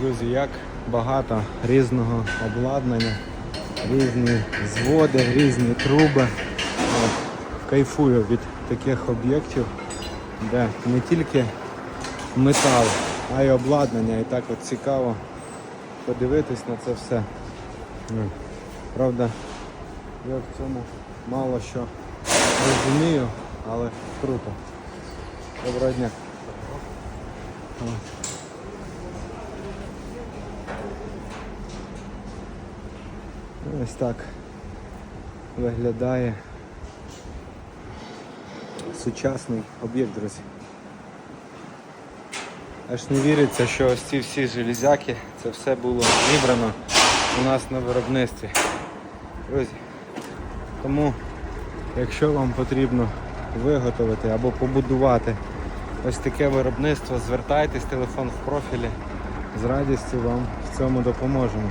Друзі, як багато різного обладнання, різні зводи, різні труби. Кайфую від таких об'єктів, де не тільки метал, а й обладнання. І так от цікаво подивитись на це все. Ну, Правда, я в цьому мало що розумію, але круто. Доброго дня. Ось так виглядає сучасний об'єкт, друзі. Аж не віриться, що ось ці всі железяки, це все було зібрано у нас на виробництві. Друзі, тому якщо вам потрібно виготовити або побудувати ось таке виробництво, звертайтесь, телефон в профілі. З радістю вам в цьому допоможемо.